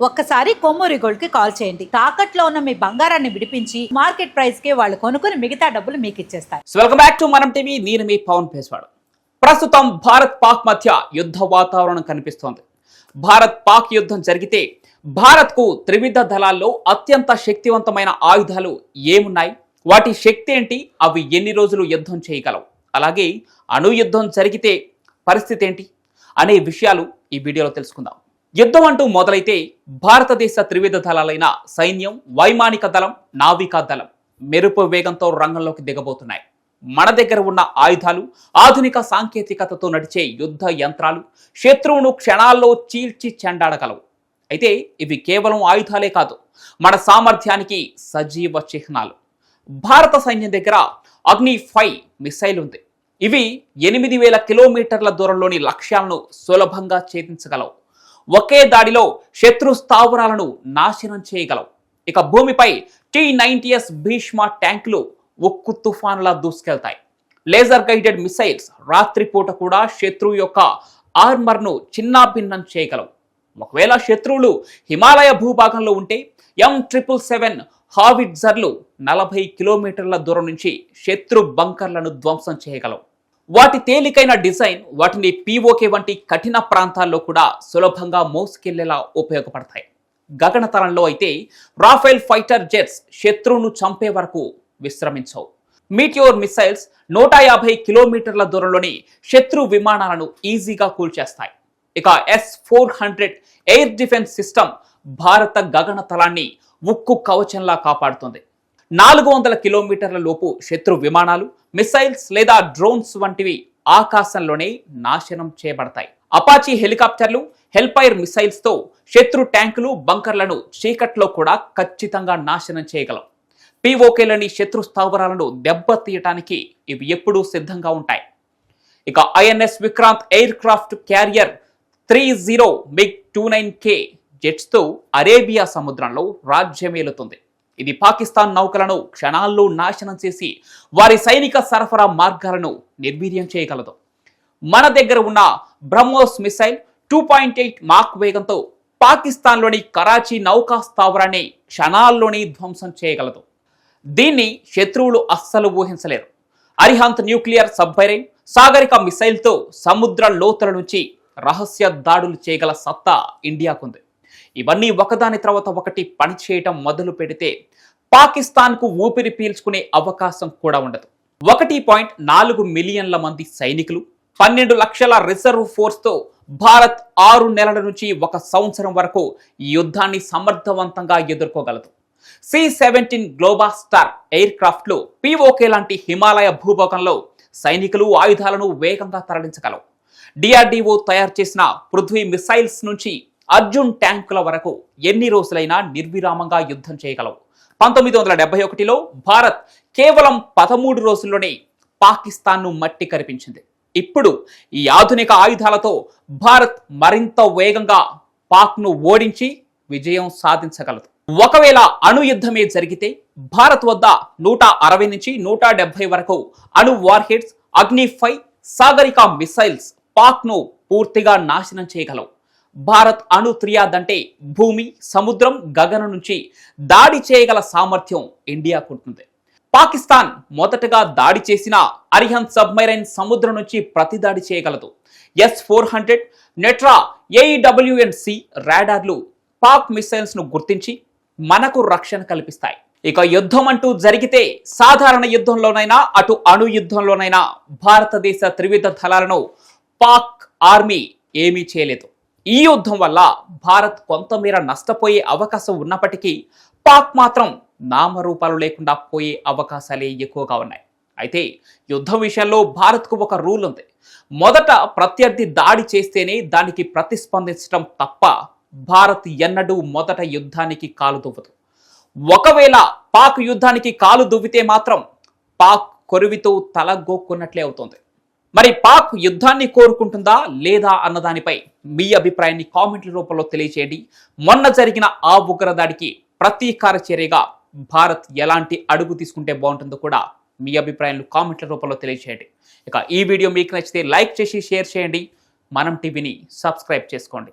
ఒక్కసారి కొమ్మూరి గోల్డ్కి కాల్ చేయండి. తాకట్లో ఉన్న మీ బంగారాన్ని విడిపించి మార్కెట్ ప్రైస్కి వాళ్ళు కొనుక్కుని మిగతా డబ్బులు మీకు ఇచ్చేస్తారు. వెల్కమ్ బ్యాక్ టు మనం టీవీ నేను మీ పవన్ పేస్వాడు ప్రస్తుతం భారత్ పాక్ మధ్య యుద్ధ వాతావరణం కనిపిస్తోంది. భారత్ పాక్ యుద్ధం జరిగితే భారత్కు త్రివిధ దళాల్లో అత్యంత శక్తివంతమైన ఆయుధాలు ఏమున్నాయి? వాటి శక్తి ఏంటి? అవి ఎన్ని రోజులు యుద్ధం చేయగలవు? అలాగే అణు యుద్ధం జరిగితే పరిస్థితి ఏంటి? అనే విషయాలు ఈ వీడియోలో తెలుసుకుందాం. యుద్ధం అంటూ మొదలైతే భారతదేశ త్రివిధ దళాలైన సైన్యం వైమానిక దళం నావికా దళం మెరుపు వేగంతో రంగంలోకి దిగబోతున్నాయి. మన దగ్గర ఉన్న ఆయుధాలు ఆధునిక సాంకేతికతతో నడిచే యుద్ధ యంత్రాలు శత్రువును క్షణాల్లో చీల్చి చెండాడగలవు. అయితే ఇవి కేవలం ఆయుధాలే కాదు మన సామర్థ్యానికి సజీవ చిహ్నాలు. భారత సైన్యం దగ్గర అగ్ని ఫైవ్ మిసైల్ ఉంది. ఇవి ఎనిమిది వేల కిలోమీటర్ల దూరంలోని లక్ష్యాలను సులభంగా ఛేదించగలవు. ఒకే దాడిలో శత్రు స్థావరాలను నాశనం చేయగలవు. ఇక భూమిపై టీ నైన్టీఎస్ భీష్మ ట్యాంకులు ఉక్కు తుఫానులా దూసుకెళ్తాయి. లేజర్ గైడెడ్ మిసైల్స్ రాత్రిపూట కూడా శత్రువు యొక్క ఆర్మర్ను చిన్నాభిన్నం చేయగలవు. ఒకవేళ శత్రువులు హిమాలయ భూభాగంలో ఉంటే ఎం ట్రిపుల్ సెవెన్ హావిట్జర్లు నలభై కిలోమీటర్ల దూరం నుంచి శత్రు బంకర్లను ధ్వంసం చేయగలవు. వాటి తేలికైన డిజైన్ వాటిని పీఓకే వంటి కఠిన ప్రాంతాల్లో కూడా సులభంగా మోసుకెళ్ళేలా ఉపయోగపడతాయి. గగనతలంలో అయితే రాఫెల్ ఫైటర్ జెట్స్ శత్రువును చంపే వరకు విశ్రమించవు. మీటియోర్ మిసైల్స్ నూట యాభై కిలోమీటర్ల దూరంలోని శత్రు విమానాలను ఈజీగా కూల్చేస్తాయి. ఇక S four hundred air defence system భారత గగనతలాన్ని ఉక్కు కవచంలా కాపాడుతుంది. నాలుగు వందల కిలోమీటర్ల లోపు శత్రు విమానాలు మిసైల్స్ లేదా డ్రోన్స్ వంటివి ఆకాశంలోనే నాశనం చేయబడతాయి. అపాచీ హెలికాప్టర్లు హెల్పైర్ మిసైల్స్తో శత్రు ట్యాంకులు బంకర్లను చీకట్లో కూడా ఖచ్చితంగా నాశనం చేయగలం. పీఓకేలని శత్రు స్థావరాలను దెబ్బతీయటానికి ఇవి ఎప్పుడూ సిద్ధంగా ఉంటాయి. ఇక INS Vikrant aircraft carrier three zero MiG two nine K జెట్స్తో Arabia సముద్రంలో రాజ్యమేలుతుంది. ఇది పాకిస్తాన్ నౌకలను క్షణాల్లో నాశనం చేసి వారి సైనిక సరఫరా మార్గాలను నిర్వీర్యం చేయగలదు. మన దగ్గర ఉన్న BrahMos missile two point eight Mach వేగంతో పాకిస్తాన్లోని కరాచీ నౌకా స్థావరాన్ని క్షణాల్లోనే ధ్వంసం చేయగలదు. దీన్ని శత్రువులు అస్సలు ఊహించలేరు. అరిహంత్ న్యూక్లియర్ సబ్మెరైన్ సాగరిక మిసైల్తో సముద్ర లోతుల నుంచి రహస్య దాడులు చేయగల సత్తా ఇండియాకుంది. ఇవన్నీ ఒకదాని తర్వాత ఒకటి పనిచేయటం మొదలు పెడితే పాకిస్తాన్కు ఊపిరి పీల్చుకునే అవకాశం కూడా ఉండదు. ఒకటి పాయింట్ నాలుగు మిలియన్ల మంది సైనికులు పన్నెండు లక్షల రిజర్వ్ ఫోర్స్తో భారత్ ఆరు నెలల నుంచి ఒక సంవత్సరం వరకు ఈ యుద్ధాన్ని సమర్థవంతంగా ఎదుర్కోగలదు. సి సెవెంటీన్ గ్లోబా స్టార్ ఎయిర్ క్రాఫ్ట్లు పిఓకే లాంటి హిమాలయ భూభాగంలో సైనికులు ఆయుధాలను వేగంగా తరలించగలవు. డిఆర్డిఓ తయారు చేసిన పృథ్వీ మిసైల్స్ నుంచి అర్జున్ ట్యాంకుల వరకు ఎన్ని రోజులైనా నిర్విరామంగా యుద్ధం చేయగలవు. పంతొమ్మిది వందల డెబ్బై ఒకటిలో భారత్ కేవలం పదమూడు రోజుల్లోనే పాకిస్తాన్ను మట్టి కరిపించింది. ఇప్పుడు ఈ ఆధునిక ఆయుధాలతో భారత్ మరింత వేగంగా పాక్ను ఓడించి విజయం సాధించగలదు. ఒకవేళ అణు యుద్ధమే జరిగితే భారత్ వద్ద నూట అరవై నుంచి నూట డెబ్బై వరకు అణు వార్హెడ్స్ అగ్నిఫై సాగరిక మిసైల్స్ పాక్ను పూర్తిగా నాశనం చేయగలవు. భారత్ అణు త్రియాద్ అంటే భూమి సముద్రం గగనం నుంచి దాడి చేయగల సామర్థ్యం ఇండియాకుంటుంది పాకిస్తాన్ మొదటగా దాడి చేసిన అరిహంత్ సబ్మెరైన్ సముద్రం నుంచి ప్రతిదాడి చేయగలదు. S four hundred Netra AEWNC రాడార్లు Pak మిసైల్స్ను గుర్తించి మనకు రక్షణ కల్పిస్తాయి. ఇక యుద్ధం అంటూ జరిగితే సాధారణ యుద్ధంలోనైనా అటు అణు యుద్ధంలోనైనా భారతదేశ త్రివిధ దళాలను పాక్ ఆర్మీ ఏమీ చేయలేదు. ఈ యుద్ధం వల్ల భారత్ కొంతమేర నష్టపోయే అవకాశం ఉన్నప్పటికీ పాక్ మాత్రం నామరూపాలు లేకుండా పోయే అవకాశాలే ఎక్కువగా ఉన్నాయి. అయితే యుద్ధం విషయంలో భారత్కు ఒక రూల్ ఉంది. మొదట ప్రత్యర్థి దాడి చేస్తేనే దానికి ప్రతిస్పందించడం తప్ప భారత్ ఎన్నడూ మొదట యుద్ధానికి కాలు దువ్వదు. ఒకవేళ పాక్ యుద్ధానికి కాలు దువ్వితే మాత్రం పాక్ కొరివితో తలగొక్కున్నట్లే అవుతుంది. మరి పాక్ యుద్ధాన్ని కోరుకుంటుందా లేదా అన్నదానిపై మీ అభిప్రాయాన్ని కామెంట్ల రూపంలో తెలియచేయండి. మొన్న జరిగిన ఆ ఉగ్రదాడికి ప్రతీకార చర్యగా భారత్ ఎలాంటి అడుగు తీసుకుంటే బాగుంటుందో కూడా మీ అభిప్రాయాలు కామెంట్ల రూపంలో తెలియచేయండి. ఇక ఈ వీడియో మీకు నచ్చితే లైక్ చేసి షేర్ చేయండి. మనం టీవీని సబ్స్క్రైబ్ చేసుకోండి.